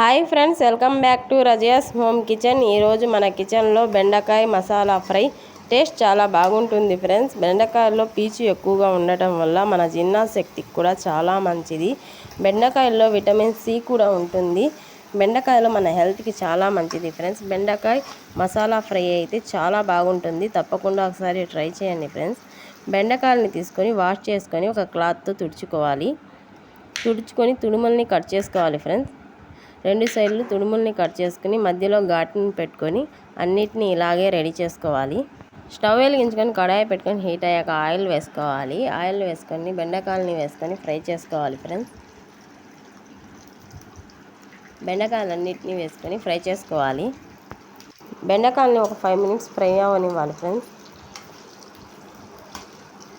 Hi friends welcome back to Razia's home kitchen. ఈరోజు మన కిచెన్లో బెండకాయ మసాలా ఫ్రై. టేస్ట్ చాలా బాగుంటుంది ఫ్రెండ్స్. బెండకాయల్లో పీచు ఎక్కువగా ఉండటం వల్ల మన జీర్ణశక్తికి కూడా చాలా మంచిది. బెండకాయల్లో విటమిన్ సి కూడా ఉంటుంది. బెండకాయలో మన హెల్త్కి చాలా మంచిది ఫ్రెండ్స్. బెండకాయ మసాలా ఫ్రై అయితే చాలా బాగుంటుంది. తప్పకుండా ఒకసారి ట్రై చేయండి ఫ్రెండ్స్. బెండకాయలని తీసుకొని వాష్ చేసుకొని ఒక క్లాత్తో తుడుచుకోవాలి. తుడుచుకొని తుడుముల్ని కట్ చేసుకోవాలి ఫ్రెండ్స్. రెండు సైడ్లు తుడుముల్ని కట్ చేసుకుని మధ్యలో ఘాటుని పెట్టుకొని అన్నిటిని ఇలాగే రెడీ చేసుకోవాలి. స్టవ్ వెలిగించుకొని కడాయి పెట్టుకొని హీట్ అయ్యాక ఆయిల్ వేసుకోవాలి. ఆయిల్ వేసుకొని బెండకాయలని వేసుకొని ఫ్రై చేసుకోవాలి ఫ్రెండ్స్. బెండకాయలన్నిటిని వేసుకొని ఫ్రై చేసుకోవాలి. బెండకాయలని ఒక ఫైవ్ మినిట్స్ ఫ్రై అవ్వనివ్వాలి ఫ్రెండ్స్.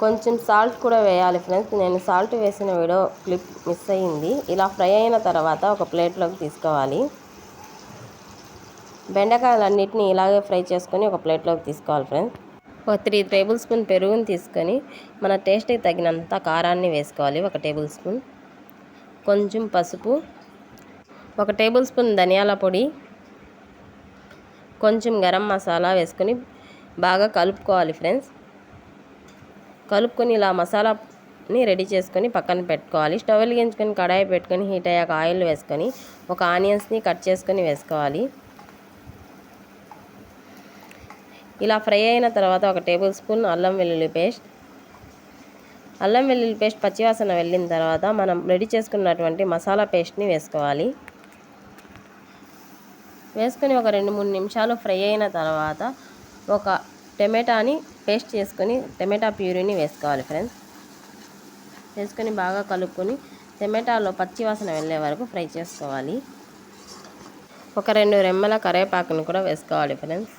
కొంచెం సాల్ట్ కూడా వేయాలి ఫ్రెండ్స్. నేను సాల్ట్ వేసిన వీడియో క్లిప్ మిస్ అయ్యింది. ఇలా ఫ్రై అయిన తర్వాత ఒక ప్లేట్లోకి తీసుకోవాలి. బెండకాయలన్నిటిని ఇలాగే ఫ్రై చేసుకొని ఒక ప్లేట్లోకి తీసుకోవాలి ఫ్రెండ్స్. ఒక త్రీ టేబుల్ స్పూన్ పెరుగుని తీసుకొని మన టేస్ట్కి తగినంత కారాన్ని వేసుకోవాలి. ఒక టేబుల్ స్పూన్ కొంచెం పసుపు ఒక టేబుల్ స్పూన్ ధనియాల పొడి కొంచెం గరం మసాలా వేసుకొని బాగా కలుపుకోవాలి ఫ్రెండ్స్. కలుపుకొని ఇలా మసాలాని రెడీ చేసుకొని పక్కన పెట్టుకోవాలి. స్టవ్ వెలిగించుకొని కడాయి పెట్టుకొని హీట్ అయ్యాక ఆయిల్ వేసుకొని ఒక ఆనియన్స్ని కట్ చేసుకొని వేసుకోవాలి. ఇలా ఫ్రై అయిన తర్వాత ఒక టేబుల్ స్పూన్ అల్లం వెల్లుల్లి పేస్ట్. అల్లం వెల్లుల్లి పేస్ట్ పచ్చివాసన వెళ్ళిన తర్వాత మనం రెడీ చేసుకున్నటువంటి మసాలా పేస్ట్ని వేసుకోవాలి. వేసుకొని ఒక రెండు మూడు నిమిషాలు ఫ్రై అయిన తర్వాత ఒక టమాటాని పేస్ట్ చేసుకొని టమాటా ప్యూరీని వేసుకోవాలి ఫ్రెండ్స్. వేసుకొని బాగా కలుపుకొని టమాటాలో పచ్చి వాసన వెళ్ళే వరకు ఫ్రై చేసుకోవాలి. ఒక రెండు రెమ్మల కరివేపాకుని కూడా వేసుకోవాలి ఫ్రెండ్స్.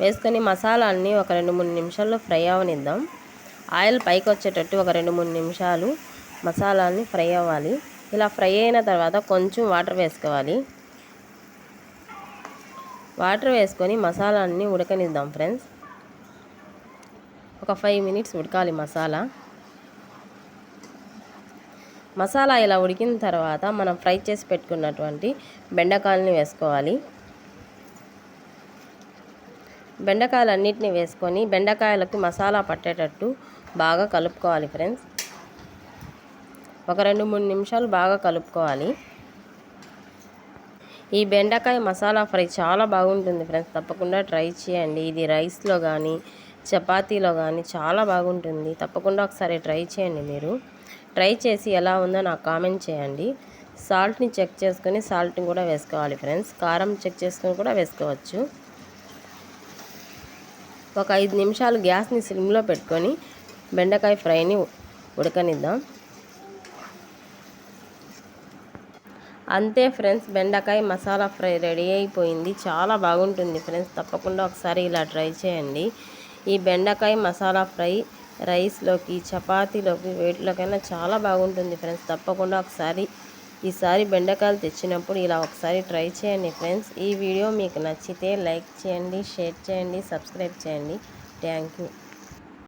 వేసుకొని మసాలాన్ని ఒక రెండు మూడు నిమిషాల్లో ఫ్రై అవనిద్దాం. ఆయిల్ పైకి వచ్చేటట్టు ఒక రెండు మూడు నిమిషాలు మసాలాన్ని ఫ్రై అవ్వాలి. ఇలా ఫ్రై అయిన తర్వాత కొంచెం వాటర్ వేసుకోవాలి. వాటర్ వేసుకొని మసాలాన్ని ఉడకనిద్దాం ఫ్రెండ్స్. ఒక ఫైవ్ మినిట్స్ ఉడకాలి మసాలా. మసాలా ఇలా ఉడికిన తర్వాత మనం ఫ్రై చేసి పెట్టుకున్నటువంటి బెండకాయలని వేసుకోవాలి. బెండకాయలన్నిటిని వేసుకొని బెండకాయలకు మసాలా పట్టేటట్టు బాగా కలుపుకోవాలి ఫ్రెండ్స్. ఒక రెండు మూడు నిమిషాలు బాగా కలుపుకోవాలి. ఈ బెండకాయ మసాలా ఫ్రై చాలా బాగుంటుంది ఫ్రెండ్స్. తప్పకుండా ట్రై చేయండి. ఇది రైస్లో కానీ చపాతీలో కానీ చాలా బాగుంటుంది. తప్పకుండా ఒకసారి ట్రై చేయండి మీరు. ట్రై చేసి ఎలా ఉందో నాకు కామెంట్ చేయండి. సాల్ట్ని చెక్ చేసుకొని సాల్ట్ని కూడా వేసుకోవాలి ఫ్రెండ్స్. కారం చెక్ చేసుకొని కూడా వేసుకోవచ్చు. ఒక ఐదు నిమిషాలు గ్యాస్ని సిమ్లో పెట్టుకొని బెండకాయ ఫ్రైని ఉడకనిద్దాం. అంతే ఫ్రెండ్స్ బెండకాయ మసాలా ఫ్రై రెడీ అయిపోయింది. చాలా బాగుంటుంది ఫ్రెండ్స్ తప్పకుండా ఒకసారి ఇలా ట్రై చేయండి. ఈ బెండకాయ మసాలా ఫ్రై రైస్లోకి చపాతీలోకి వేటిలోకైనా చాలా బాగుంటుంది ఫ్రెండ్స్ తప్పకుండా ఒకసారి ఈసారి బెండకాయలు తెచ్చినప్పుడు ఇలా ఒకసారి ట్రై చేయండి ఫ్రెండ్స్. ఈ వీడియో మీకు నచ్చితే లైక్ చేయండి షేర్ చేయండి సబ్స్క్రైబ్ చేయండి. Thank you.